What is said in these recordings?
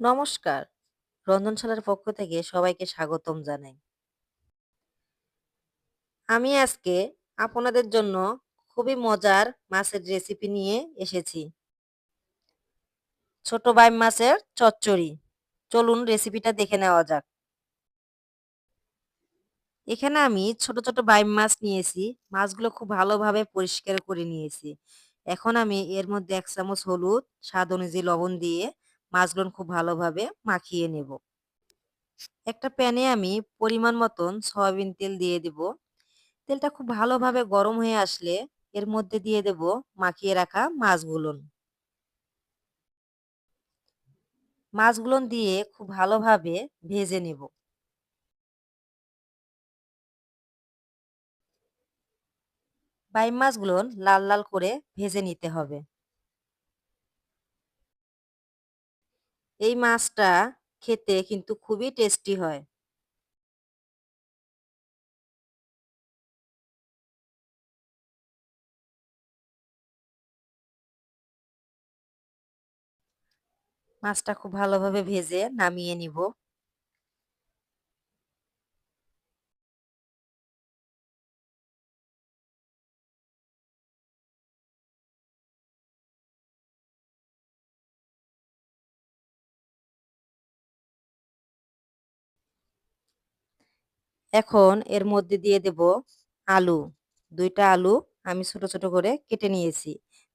নমস্কার। রন্ধনশালার পক্ষ থেকে সবাইকে স্বাগতম জানাই। আমি আজকে আপনাদের জন্য খুবই মজার মাছের রেসিপি নিয়ে এসেছি। ছোট বাইম মাছের চচ্চড়ি। চলুন রেসিপিটা দেখে নেওয়া যাক। এখানে আমি ছোট, ছোট বাইম মাছ নিয়েছি। মাছগুলো খুব ভালোভাবে পরিষ্কার করে নিয়েছি। এখন আমি এর মধ্যে এক চামচ হলুদ, স্বাদ অনুযায়ী লবণ দিয়ে মাছগুলো খুব ভালোভাবে মাখিয়ে নেব। একটা প্যানে আমি পরিমাণ মতন সয়াবিন তেল দিয়ে দিব। তেলটা খুব ভালোভাবে গরম হয়ে আসলে এর মধ্যে দিয়ে দেব মাখিয়ে রাখা মাছগুলোন। মাছগুলোন দিয়ে খুব ভালোভাবে ভেজে নেব। বাইম মাছগুলো লাল, লাল করে ভেজে নিতে হবে। এই মাছটা খেতে কিন্তু খুবই টেস্টি হয়। মাছটা খুব ভালোভাবে ভেজে নামিয়ে নিব। এখন এর মধ্যে দিয়ে দেব আলু। দুইটা আলু আমি ছোট, ছোট করে কেটে নিয়েছি।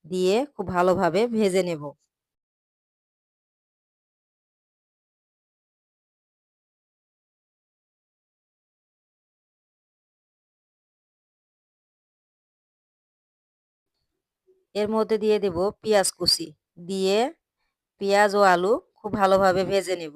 দিয়ে খুব ভালোভাবে ভেজে নেব। এর মধ্যে দিয়ে দেব পেঁয়াজ কুচি। দিয়ে পেঁয়াজ ও আলু খুব ভালোভাবে ভেজে নেব।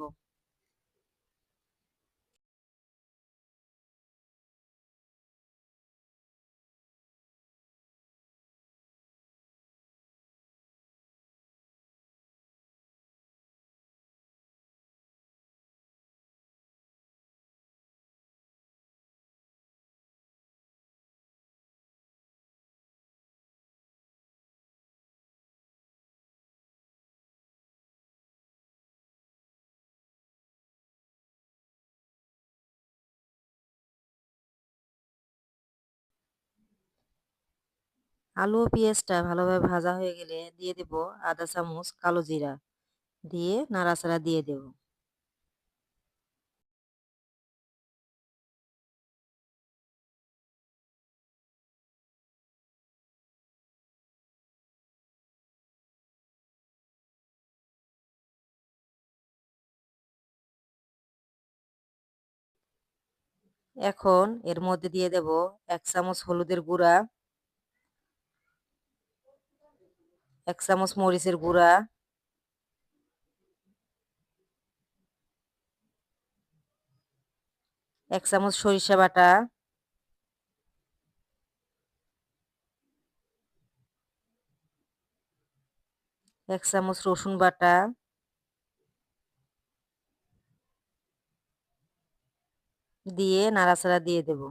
আলু ও পেঁয়াজটা ভালোভাবে ভাজা হয়ে গেলে দিয়ে দেব আধা চামচ, কালো জিরা। দিয়ে নাড়াচাড়া দিয়ে দেব। এখন এর মধ্যে দিয়ে দেব এক চামচ হলুদের গুঁড়া ১ চামচ মরিচের গুঁড়া এক চামচ সরিষা বাটা এক চামচ রসুন বাটা দিয়ে নাড়াচাড়া দিয়ে দেব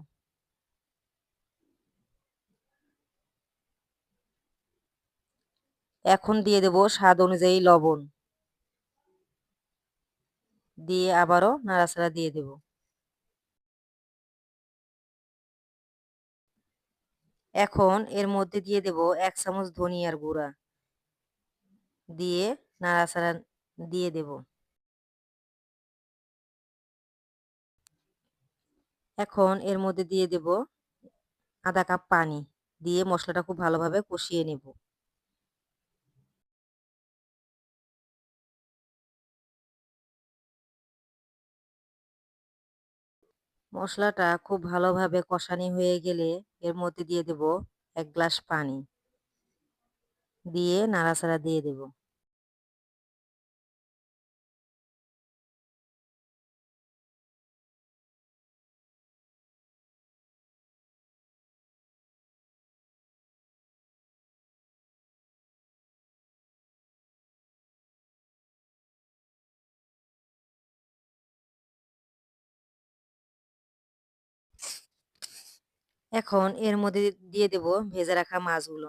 এখন দিয়ে দেব স্বাদ অনুযায়ী লবণ। দিয়ে আবারও নাড়াচাড়া দিয়ে দেব। এখন এর মধ্যে দিয়ে দেব এক চামচ ধনিয়ার গুঁড়া। দিয়ে নাড়াচাড়া দিয়ে দেব। এখন এর মধ্যে দিয়ে দেব আধা কাপ পানি। দিয়ে মশলাটা খুব ভালোভাবে কষিয়ে নেব। মশলাটা খুব ভালোভাবে কষানি হয়ে গেলে এর মধ্যে দিয়ে দেব এক গ্লাস পানি। দিয়ে নাড়াচাড়া দিয়ে দেব। এখন এর মধ্যে দিয়ে দেব ভেজে রাখা মাছগুলো।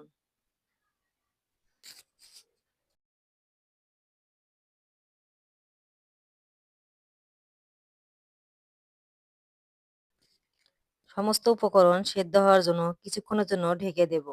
সমস্ত উপকরণ সেদ্ধ হওয়ার জন্য কিছুক্ষণের জন্য ঢেকে দেব।